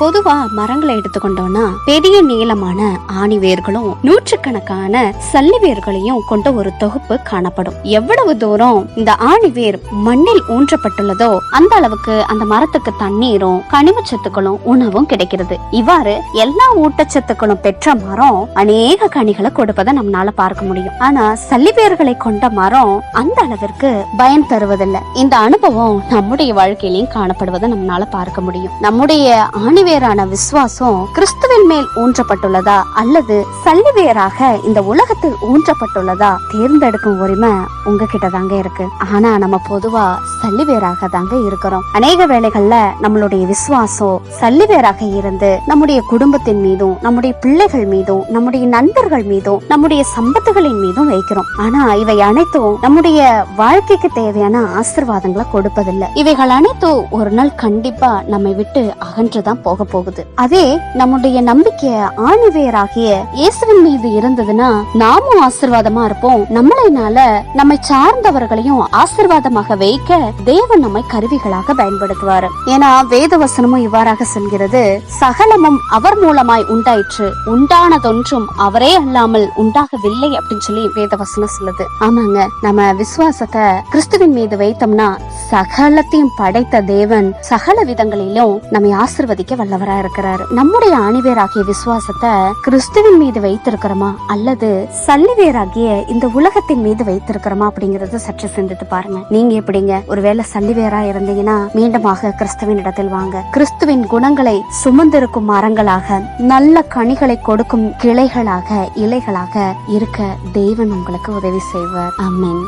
பொதுவா மரங்களை எடுத்துக்கொண்டோம்னா பெரிய நீளமான ஆணி வேர்களும் நூற்றுக்கணக்கான சல்லி வேர்களையும் கொண்ட ஒரு தொகுப்பு காணப்படும். எவ்வளவு தூரம் இந்த ஆணி வேர் மண்ணில் ஊன்றப்பட்டுள்ளதோ அந்த அளவுக்கு அந்த மரத்துக்கு தண்ணீரும் கனிம சத்துக்களும் உணவும் கிடைக்கிறது. இவ்வாறு எல்லா ஊட்டச்சத்துக்களும் பெற்ற மரம் அநேக கனிகளை கொடுப்பதை நம்மளால பார்க்க முடியும். ஆனா சல்லி வேர்களை கொண்ட மரம் அந்த அளவிற்கு பயன் தருவதில்லை. இந்த அனுபவம் நம்முடைய வாழ்க்கையிலையும் காணப்படுவதை நம்மளால பார்க்க முடியும். நம்முடைய ஆணிவேரான விசுவாசம் கிறிஸ்துவின் மேல் ஊன்றப்பட்டுள்ளதா அல்லது சல்லி வேராக இந்த உலகத்தில் ஊன்றப்பட்டுள்ளதா தேர்ந்தெடுக்கும் உரிமை உங்ககிட்ட தாங்க இருக்கு. ஆனா நம்ம பொதுவா சல்லி வேராக தாங்க இருக்கிறோம். அநேக வேலைகள்ல நம்மளுடைய விசுவாசம் சல்லி வேராக இருந்து நம்முடைய குடும்பத்தின் மீதும் நம்முடைய பிள்ளைகள் மீதும் நம்முடைய நண்பர்கள் மீதும் நம்முடைய சம்பத்துகளின் மீதும் வைக்கிறோம். ஆனா இவை அனைத்தும் நம்முடைய வாழ்க்கைக்கு தேவையான ஆசிர்வாதங்களை கொடுப்பதில்லை. இவைகள் அனைத்தும் ஒரு நாள் கண்டிப்பா நம்மை விட்டு அகன்றுதான் போக போகுது. அதே நம்முடைய நம்பிக்கை ஆணிவேராகிய இயேசுவின் மீது இருந்ததுன்னா நாமும் ஆசிர்வாதமா இருப்போம். நம்மளினால நம்மை சார்ந்தவர்களையும் ஆசிர்வாதமாக வைக்க தேவன் நம்மை கருவிகளாக பயன்படுத்துவார். ஏன்னா வேத வசனமும் இவ்வாறாக சொல்கிறது சகலமும் அவர் மூலமாய் உண்டாயிற்று. உண்டானதொன்றும் அவரே அல்லாமல் உண்டாகவில்லை அப்படின்னு சொல்லி வேத வசனம் சொல்லுது. ஆமாங்க நம்ம விசுவாசத்தை கிறிஸ்துவின் மீது வைத்தோம்னா சகலத்தையும் படைத்த தேவன் சகல விதங்களிலும் நம்மை ஆசிர்வதிக்க வல்லவரா இருக்கிறாரு. நம்முடைய ஆணிவேராகிய விசுவாசத்தை கிறிஸ்துவின் மீது வைத்திருக்கிறோமா? அல்லது சல்லிவேராகிய இந்த உலகத்தின் மீது வைத்திருக்கிறோமா அப்படிங்கறத சற்று சிந்தித்து பாருங்க. நீங்க எப்படிங்க? ஒருவேளை சல்லிவேரா இருந்தீங்கன்னா மீண்டுமாக கிறிஸ்துவின் இடத்தில் வாங்க. கிறிஸ்துவின் குணங்களை சுமந்திருக்கும் மரங்களாக நல்ல கனிகளை கொடுக்கும் கிளைகளாக இலைகளாக இருக்க தேவன் உங்களுக்கு உதவி செய்வார். அம்மன்